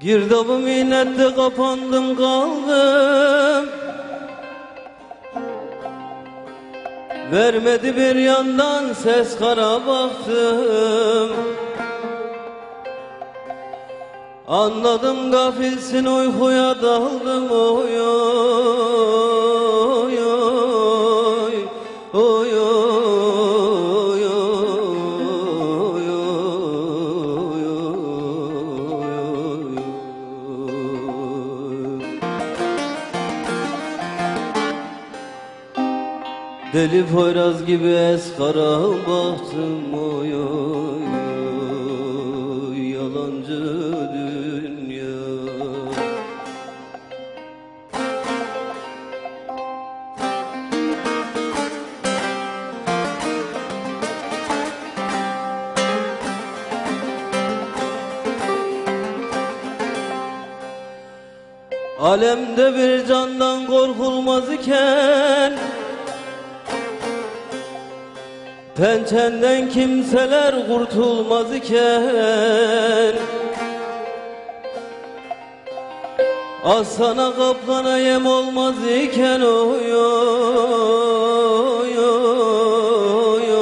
Girdabı minnette kapandım kaldım. Vermedi bir yandan ses kara baktım. Anladım gafilsin uykuya daldım oy Deli Poyraz gibi eskara baktım oy oy oy Yalancı dünya. Alemde bir candan korkulmaz iken Pençenden kimseler kurtulmaz iken Aslana kaplana yem olmaz iken oy oy oy oy oy oy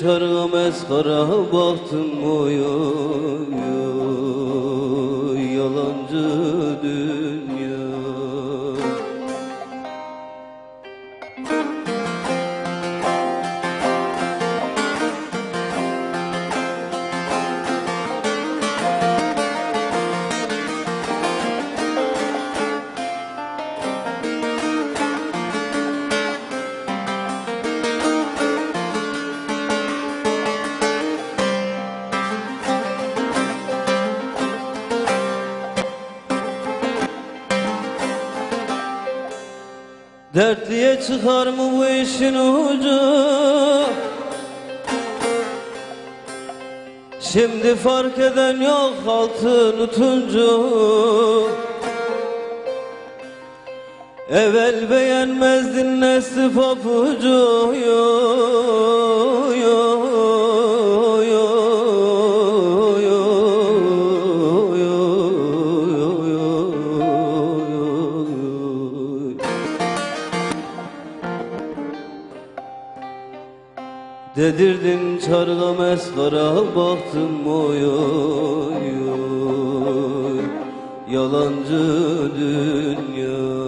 çarım eskara baktım oy oy, oy. Yalancı Dertliye çıkar mı bu işin ucu? Şimdi fark eden yok altın utuncu. Evvel beğenmezdin nesli papucu Dedirdin çarga meskara baktım oy oy oy. Yalancı dünya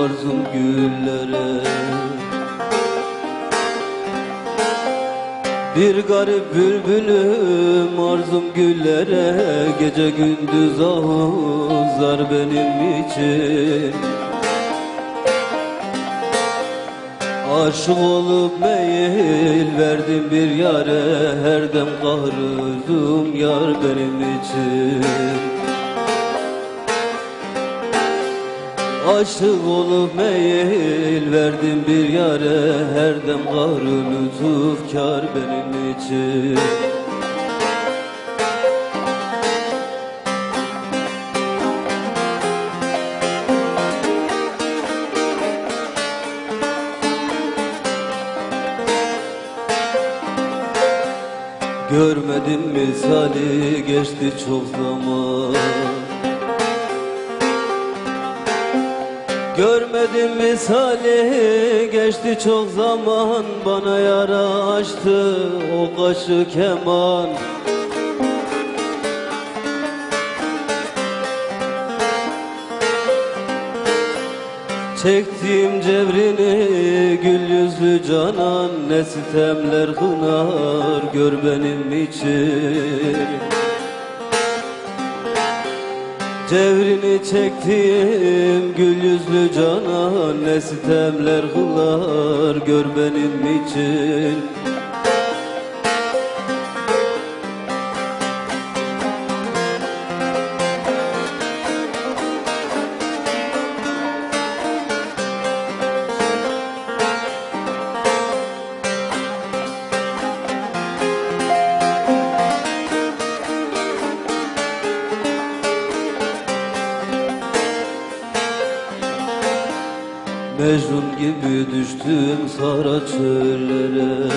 arzum güllere. Bir garip bülbülüm arzum güllere. Gece gündüz ahuzlar benim için. Aşık olup meyil verdim bir yare. Her dem kahruzum yar benim için Aşık olup meyil verdim bir yare Her dem kahrı lütuf kar benim için. Görmedim misali geçti çok zaman Görmedim misali geçti çok zaman Bana yara açtı o kaşı keman. Çektiğim cevrini gül yüzlü canan Ne sitemler kınar gör benim için Cevrini çektiğim gül yüzlü canan Ne sitemler kılar gör benim için Mecnun gibi düştüm sara çöllere.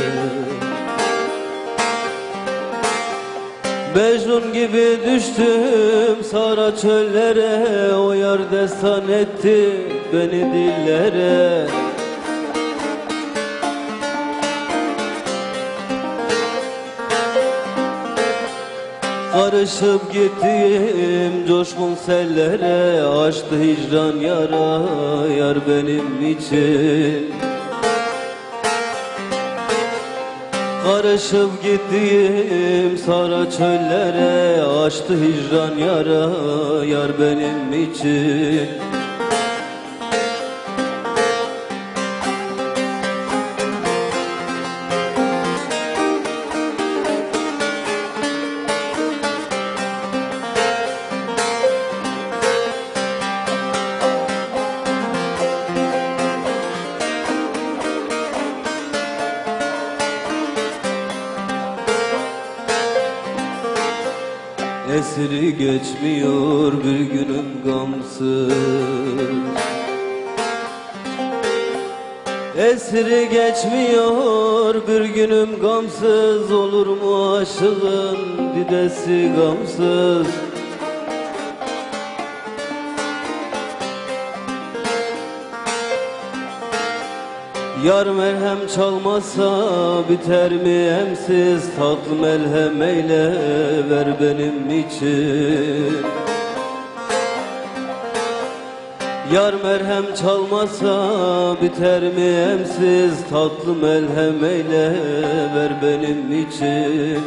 Mecnun gibi düştüm sara çöllere. O yar destan etti beni dillere Karışıp gittim coşkun sellere Açtı hicran yara yar benim için. Karışıp gittim sara çöllere Açtı hicran yara yar benim için Esri geçmiyor bir günüm gamsız. Esri geçmiyor bir günüm gamsız. Olur mu aşığın didesi gamsız Yar merhem çalmasa biter mi? Emsiz Tatlı melhem eyle ver benim için. Yar merhem çalmasa biter mi? Emsiz Tatlı melhem eyle ver benim için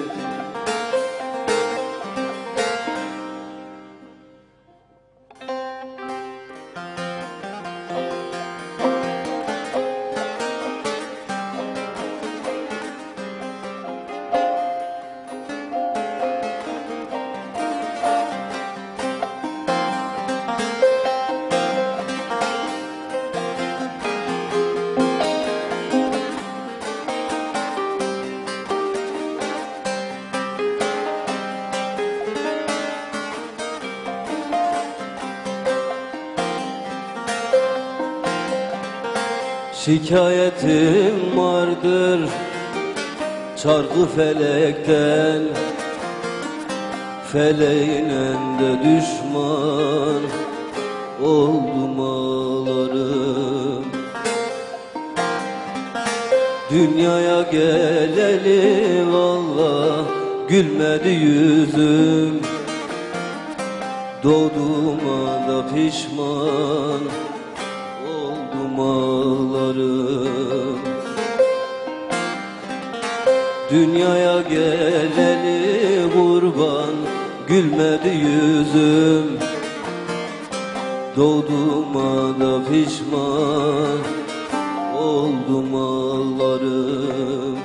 Şikayetim vardır çarkı felekten Feleğine de düşman oldum ağlarım. Dünyaya geleli valla gülmedi yüzüm. Doğduğuma da pişman oldum ağlarım Dünyaya geleli kurban gülmedi yüzüm. Doğduğuma da pişman oldum ağlarım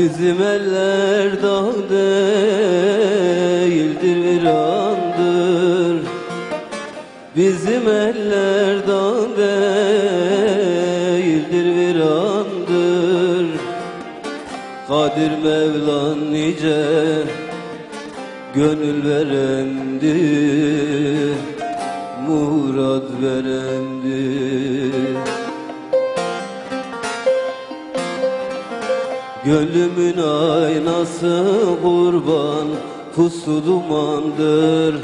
Bizim eller dağ değildir virandır Bizim eller dağ değildir virandır Kadir Mevlan nice gönül verendir Murad verendir Gönlümün aynası kurban Pusu dumandır.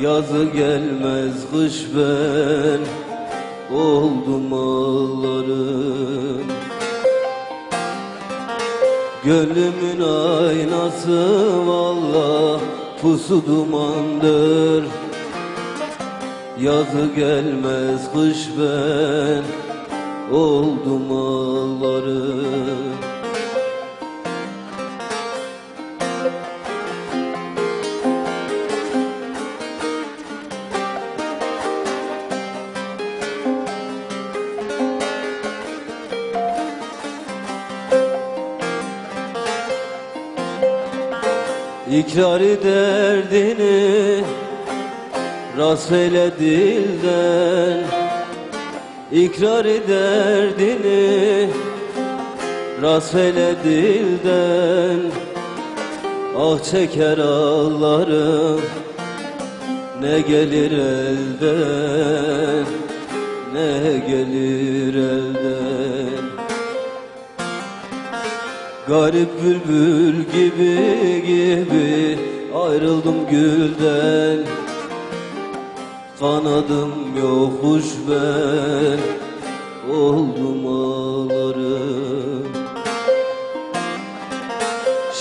Yazı gelmez kış ben Oldum ağlarım Gönlümün aynası valla pusu dumandır. Yazı gelmez kış ben oldum ağlarım İkrarı derdini Rast eyle dilden İkrarı derdini Rast eyle dilden. Ah çeker ağlarım Ne gelir elden Ne gelir elden. Garip bülbül gibi gibi ayrıldım gülden Kanadım yokmuş ben oldum ağlarım.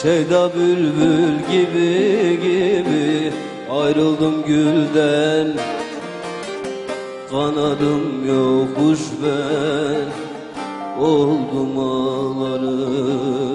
Şeyda bülbül gibi gibi ayrıldım gülden. Kanadım yokmuş ben oldum ağlarım